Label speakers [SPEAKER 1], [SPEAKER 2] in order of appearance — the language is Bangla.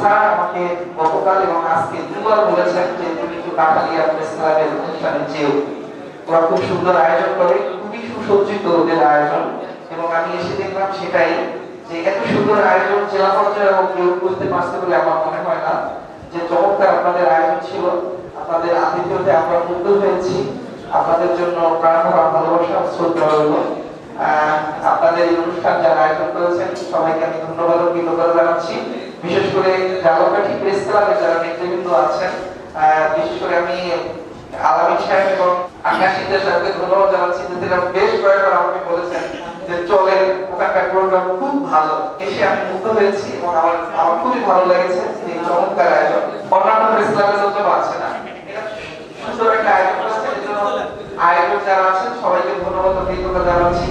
[SPEAKER 1] স্যার আমাকে গতকাল এবং আজকে দুবার বলেছেন যে তুমি একটু অনুষ্ঠানে যেও ওরা খুব সুন্দর আয়োজন করে, খুবই সুসজ্জিত ওদের আয়োজন। এবং আমি এসে দেখলাম সেটাই যে এত সুন্দর আয়োজন জেলা পর্যায়ে এবং কেউ করতে পারছে বলে আমার মনে হয় না। যে চমৎকার আপনাদের আয়োজন ছিল, আপনাদের আতিথ্যতে আমরা মুগ্ধ হয়েছি। আপনাদের জন্য প্রাণ ভরা ভালোবাসা শ্রদ্ধা রইল। আপনাদের অনুষ্ঠান যারা আয়োজন করেছেন, সবাইকে আমি ধন্যবাদ ও জানাচ্ছি। বিশেষ করে জালকাঠি প্রেস ক্লাবের যারা নেতৃবৃন্দ আছেন বিশেষ করে আমি আলামিন সাহেব এবং ধন্যবাদ জানাচ্ছি যে তারা বেশ কয়েকবার আমাকে বলেছেন যে ওখানকার প্রোগ্রাম খুব ভালো। এসে আমি মুগ্ধ হয়েছি এবং আমার আমার খুবই ভালো লেগেছে এই চমৎকার আয়োজন। অন্যান্য প্রেস ক্লাবের আছে না। সুন্দর একটা আয়োজন করেছে আয়োজক যারা আছেন, সবাইকে ধন্যবাদ কৃতজ্ঞতা জানাচ্ছি।